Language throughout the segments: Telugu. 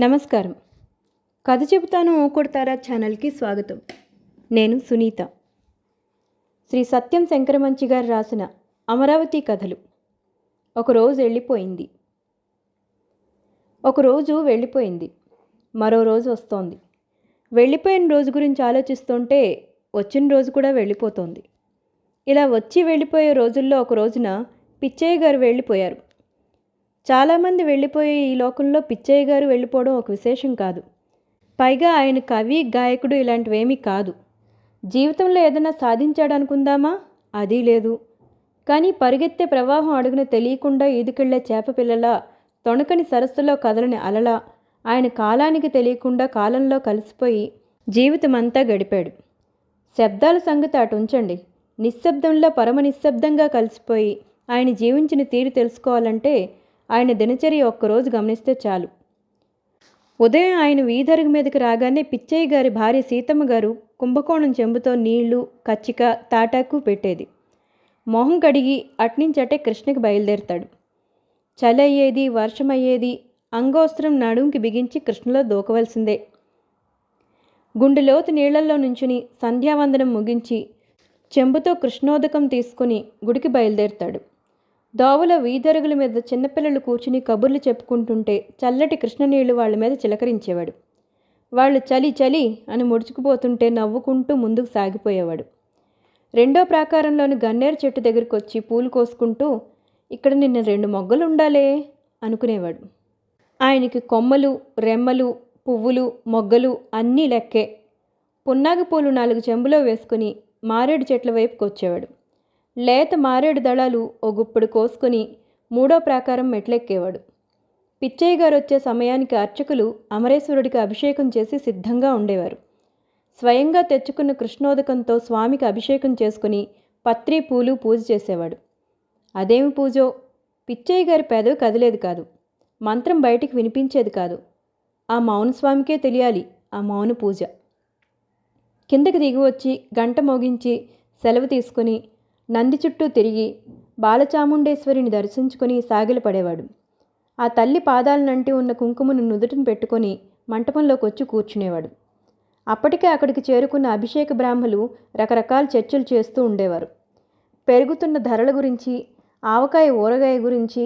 నమస్కారం. కథ చెబుతాను ఊకొడతారా ఛానల్కి స్వాగతం. నేను సునీత. శ్రీ సత్యం శంకరమంచి గారు రాసిన అమరావతి కథలు. ఒకరోజు వెళ్ళిపోయింది. ఒకరోజు వెళ్ళిపోయింది. మరో రోజు వస్తోంది. వెళ్ళిపోయిన రోజు గురించి ఆలోచిస్తుంటే వచ్చిన రోజు కూడా వెళ్ళిపోతోంది. ఇలా వచ్చి వెళ్ళిపోయే రోజుల్లో ఒక రోజున పిచ్చయ్య గారు వెళ్ళిపోయారు. చాలామంది వెళ్ళిపోయే ఈ లోకంలో పిచ్చయ్య గారు వెళ్ళిపోవడం ఒక విశేషం కాదు. పైగా ఆయన కవి గాయకుడు ఇలాంటివేమీ కాదు. జీవితంలో ఏదైనా సాధించాడు అనుకుందామా అది లేదు. కానీ పరిగెత్తే ప్రవాహం అడుగున తెలియకుండా ఈదుకెళ్ళే చేపపిల్లల తొణకని సరస్సులో కదలని అలల ఆయన కాలానికి తెలియకుండా కాలంలో కలిసిపోయి జీవితమంతా గడిపాడు. శబ్దాల సంగతి అటు ఉంచండి. నిశ్శబ్దంలో పరమ నిశ్శబ్దంగా కలిసిపోయి ఆయన జీవించిన తీరు తెలుసుకోవాలంటే ఆయన దినచర్య ఒక్కరోజు గమనిస్తే చాలు. ఉదయం ఆయన వీధరుగు మీదకి రాగానే పిచ్చయ్య గారి భార్య సీతమ్మ గారు కుంభకోణం చెంబుతో నీళ్ళు కచ్చిక తాటాకు పెట్టేది. మొహం కడిగి అట్నించటే కృష్ణకి బయలుదేరుతాడు. చలి అయ్యేది వర్షం అయ్యేది అంగోస్త్రం నడుంకి బిగించి కృష్ణలో దూకవలసిందే. గుండెలోతు నీళ్ళల్లో నుంచుని సంధ్యావందనం ముగించి చెంబుతో కృష్ణోదకం తీసుకుని గుడికి బయలుదేరుతాడు. దోవల వీధరుగుల మీద చిన్నపిల్లలు కూర్చుని కబుర్లు చెప్పుకుంటుంటే చల్లటి కృష్ణనీళ్ళు వాళ్ళ మీద చిలకరించేవాడు. వాళ్ళు చలి చలి అని ముడుచుకుపోతుంటే నవ్వుకుంటూ ముందుకు సాగిపోయేవాడు. రెండో ప్రాకారంలోని గన్నేరు చెట్టు దగ్గరికి వచ్చి పూలు కోసుకుంటూ ఇక్కడ నిన్న రెండు మొగ్గలు ఉండాలే అనుకునేవాడు. ఆయనకి కొమ్మలు రెమ్మలు పువ్వులు మొగ్గలు అన్నీ లెక్కే. పున్నాగ పూలు నాలుగు చెంబులో వేసుకుని మారేడు చెట్ల వైపుకొచ్చేవాడు. లేత మారేడు దళాలు ఓ గుప్పుడు కోసుకొని మూడో ప్రాకారం మెట్లెక్కేవాడు. పిచ్చయ్య గారు వచ్చే సమయానికి అర్చకులు అమరేశ్వరుడికి అభిషేకం చేసి సిద్ధంగా ఉండేవారు. స్వయంగా తెచ్చుకున్న కృష్ణోదకంతో స్వామికి అభిషేకం చేసుకుని పత్రి పూలు పూజ చేసేవాడు. అదేమి పూజో? పిచ్చయ్య గారి పెదవి కదిలేదు కాదు. మంత్రం బయటికి వినిపించేది కాదు. ఆ మౌన స్వామికే తెలియాలి ఆ మౌన పూజ. కిందకి దిగి వచ్చి గంట మోగించి సెలవు తీసుకుని నంది చుట్టూ తిరిగి బాలచాముండేశ్వరిని దర్శించుకొని సాగిలపడేవాడు ఆ తల్లి పాదాలనంటి ఉన్న కుంకుమను నుదుటిని పెట్టుకొని మంటపంలోకి వచ్చి కూర్చునేవాడు. అప్పటికే అక్కడికి చేరుకున్న అభిషేక బ్రాహ్మలు రకరకాల చర్చలు చేస్తూ ఉండేవారు. పెరుగుతున్న ధరల గురించి ఆవకాయ ఊరగాయ గురించి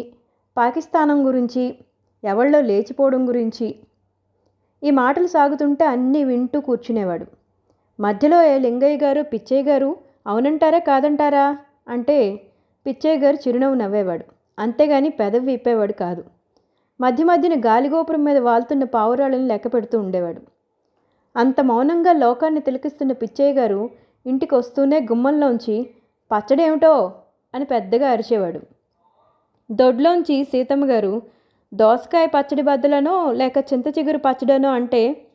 పాకిస్తానం గురించి ఎవళ్ళో లేచిపోవడం గురించి ఈ మాటలు సాగుతుంటే అన్నీ వింటూ కూర్చునేవాడు. మధ్యలో ఏ లింగయ్య గారు పిచ్చయ్య గారు అవునంటారా కాదంటారా? అంటే పిచ్చయ్య గారు చిరునవ్వు నవ్వేవాడు. అంతేగాని పెదవి విప్పేవాడు కాదు. మధ్య మధ్యన గాలిగోపురం మీద వాలుతున్న పావురాళ్ళని లెక్క పెడుతూ ఉండేవాడు. అంత మౌనంగా లోకాన్ని తిలకిస్తున్న పిచ్చయ్య గారు ఇంటికి వస్తూనే గుమ్మంలోంచి పచ్చడేమిటో? అని పెద్దగా అరిచేవాడు. దొడ్లోంచి సీతమ్మ గారు దోసకాయ పచ్చడి బద్దలనో లేక చింత చిగురు పచ్చడనో అంటే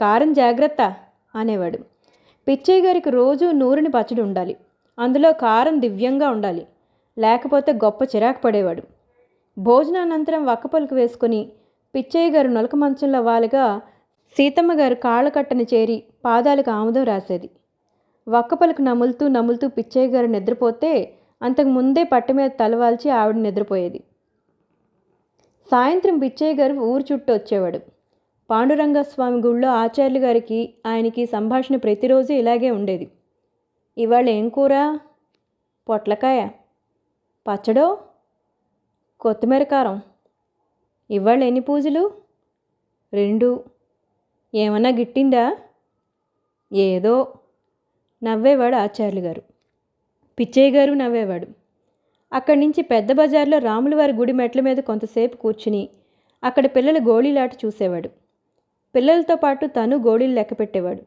కారం జాగ్రత్త అనేవాడు. పిచ్చయ్య గారికి రోజు నూరుని పచ్చడి ఉండాలి. అందులో కారం దివ్యంగా ఉండాలి. లేకపోతే గొప్ప చిరాకు పడేవాడు. భోజనానంతరం వక్క పలుకు వేసుకుని పిచ్చయ్య గారు నొలక మంచంలో వాలుగా సీతమ్మ గారు కాళ్ళకట్టను చేరి పాదాలకు ఆముదం రాసేది. వక్క పలుకు నములుతూ నములుతూ పిచ్చయ్య గారు నిద్రపోతే అంతకు ముందే పట్ట మీద తలవాల్చి ఆవిడ నిద్రపోయేది. సాయంత్రం పిచ్చయ్య గారు ఊరు చుట్టూ వచ్చేవాడు. పాండురంగస్వామి గుళ్ళో ఆచార్యులు గారికి ఆయనకి సంభాషణ ప్రతిరోజు ఇలాగే ఉండేది. ఇవాళ ఏం కూర? పొట్లకాయ? పచ్చడో? కొత్తిమీర కారం? ఇవాళ ఎన్ని పూజలు? రెండు. ఏమన్నా గిట్టిందా? ఏదో. నవ్వేవాడు ఆచార్యులు గారు. పిచ్చయ్య గారు నవ్వేవాడు. అక్కడి నుంచి పెద్ద బజార్లో రాములవారి గుడి మెట్ల మీద కొంతసేపు కూర్చుని అక్కడ పిల్లల గోళీలాట చూసేవాడు. పిల్లలతో పాటు తను గోళీలు లెక్క పెట్టేవాడు.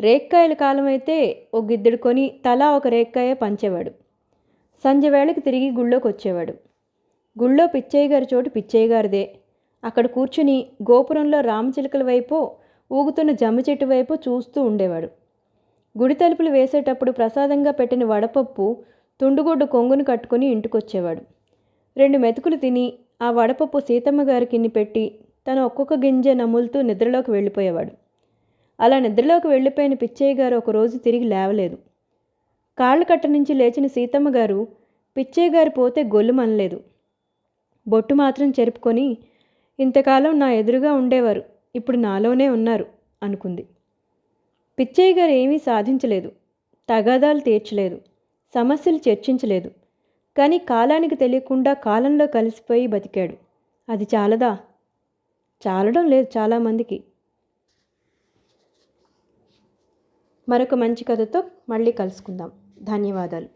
రేక్కాయల కాలం అయితే ఓ గిద్దెడు కొని తలా ఒక రేక్కాయ పంచేవాడు. సంజె వేళకి తిరిగి గుళ్ళోకి వచ్చేవాడు. గుళ్ళో పిచ్చయ్య గారి చోటు పిచ్చయ్య గారిదే. అక్కడ కూర్చుని గోపురంలో రామచిలుకల వైపు ఊగుతున్న జమ్మ చెట్టు వైపు చూస్తూ ఉండేవాడు. గుడి తలుపులు వేసేటప్పుడు ప్రసాదంగా పెట్టిన వడపప్పు తుండుగొడ్డు కొంగును కట్టుకుని ఇంటికొచ్చేవాడు. రెండు మెతుకులు తిని ఆ వడపప్పు సీతమ్మ గారికిన్ని పెట్టి తను ఒక్కొక్క గింజ నములుతూ నిద్రలోకి వెళ్ళిపోయేవాడు. అలా నిద్రలోకి వెళ్ళిపోయిన పిచ్చయ్య గారు ఒకరోజు తిరిగి లేవలేదు. కాళ్ళ కట్ట నుంచి లేచిన సీతమ్మ గారు పిచ్చయ్య గారు పోతే గొల్లు మనలేదు. బొట్టు మాత్రం చెరుపుకొని ఇంతకాలం నా ఎదురుగా ఉండేవారు ఇప్పుడు నాలోనే ఉన్నారు అనుకుంది. పిచ్చయ్య గారు ఏమీ సాధించలేదు. తగాదాలు తీర్చలేదు. సమస్యలు చర్చించలేదు. కానీ కాలానికి తెలియకుండా కాలంలో కలిసిపోయి బతికాడు. అది చాలదా? చాలడం లేదు చాలామందికి మరొక మంచి కథతో మళ్ళీ కలుసుకుందాం. ధన్యవాదాలు.